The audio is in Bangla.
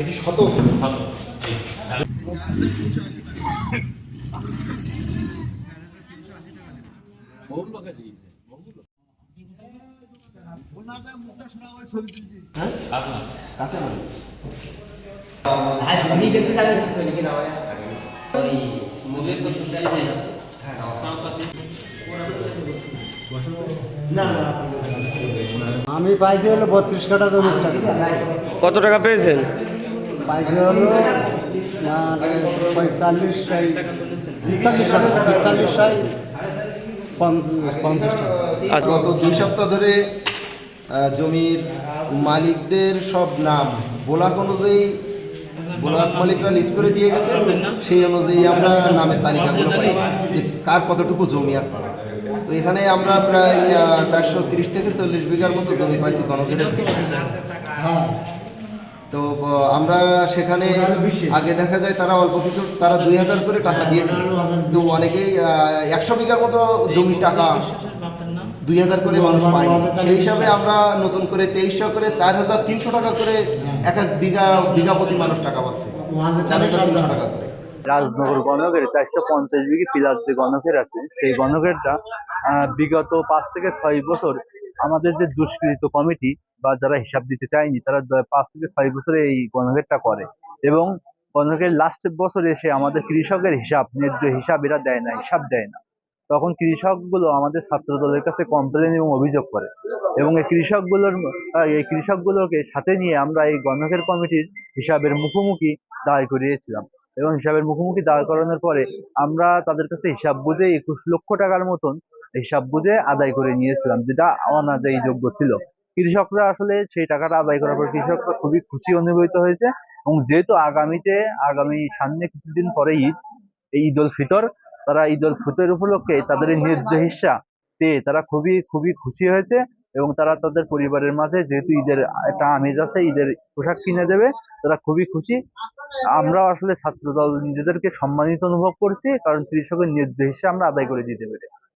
এটি শত। কাছে মানে আমি পাইছি হলো বত্রিশ কাটা জমির টাকা। কত টাকা পেয়েছেন? পাইছি হলো পঁয়তাল্লিশ তেতাল্লিশ সাই তেতাল্লিশ পঞ্চাশ টাকা। আচ্ছা। গত দুই সপ্তাহ ধরে জমির মালিকদের সব নাম ব্লক অনুযায়ী ব্লক মালিকরা লিস্ট করে দিয়ে গেছে। সেই অনুযায়ী আমরা নামের তালিকাগুলো পাই যে কার কতটুকু জমি আছে। তো এখানে আমরা প্রায় চারশো তিরিশ থেকে চল্লিশ বিঘার মতো জমি পাইছি গণকের তো আমরা সেখানে আগে দেখা যায় তারা অল্প কিছু, তারা দুই হাজার করে টাকা দিয়েছে। তো অনেকেই একশো বিঘার মতো জমির টাকা দুই হাজার করে মানুষ পায়নি। সেই হিসাবে আমরা নতুন করে তেইশশো করে চার হাজার তিনশো টাকা করে এক এক বিঘা বিঘা প্রতি মানুষ টাকা পাচ্ছে। চার হাজার তিনশো টাকা করে। রাজনগর গণকের চারশো পঞ্চাশ বিঘি পিলার যে গণকের আছে, সেই গণকেরটা বিগত পাঁচ থেকে ছয় বছর আমাদের যে দুষ্কৃত কমিটি বা যারা হিসাব দিতে চায়নি, তারা পাঁচ থেকে ছয় বছরে এই গণকেরটা করে। এবং গণকের লাস্ট বছর এসে আমাদের কৃষকের হিসাব, ন্যায্য হিসাব এরা দেয় না, হিসাব দেয় না। তখন কৃষকগুলো আমাদের ছাত্র দলের কাছে কমপ্লেন এবং অভিযোগ করে। এবং এই কৃষকগুলোর এই কৃষকগুলোকে সাথে নিয়ে আমরা এই গণকের কমিটির হিসাবের মুখোমুখি দাঁড় করিয়েছিলাম। এবং হিসাবের মুখোমুখি দাঁড় করানোর পরে আমরা তাদের কাছে হিসাব বুঝে একুশ লক্ষ টাকার মতন হিসাব বুঝে আদায় করে নিয়েছিলাম, যেটা অনাদায়ী যোগ্য ছিল। কৃষকরা আসলে সেই টাকাটা আদায় করার পর কৃষকরা খুবই খুশি অনুভূত হয়েছে এবং যেহেতু আগামীতে, আগামী সামনে কিছুদিন পরে ঈদ, এই ঈদ উল ফিতর, তারা ঈদ উল ফিতর উপলক্ষে তাদের ন্যায্য হিস্সা পেয়ে তারা খুবই খুবই খুশি হয়েছে। এবং তারা তাদের পরিবারের মাঝে যেহেতু ঈদের একটা আমেজ আছে, ঈদের পোশাক কিনে দেবে, তারা খুবই খুশি। আমরা আসলে ছাত্র দল নিজেদেরকে সম্মানিত অনুভব করছি, কারণ কৃষকের ন্যায্য হিসেবে আমরা আদায় করে দিতে পেরে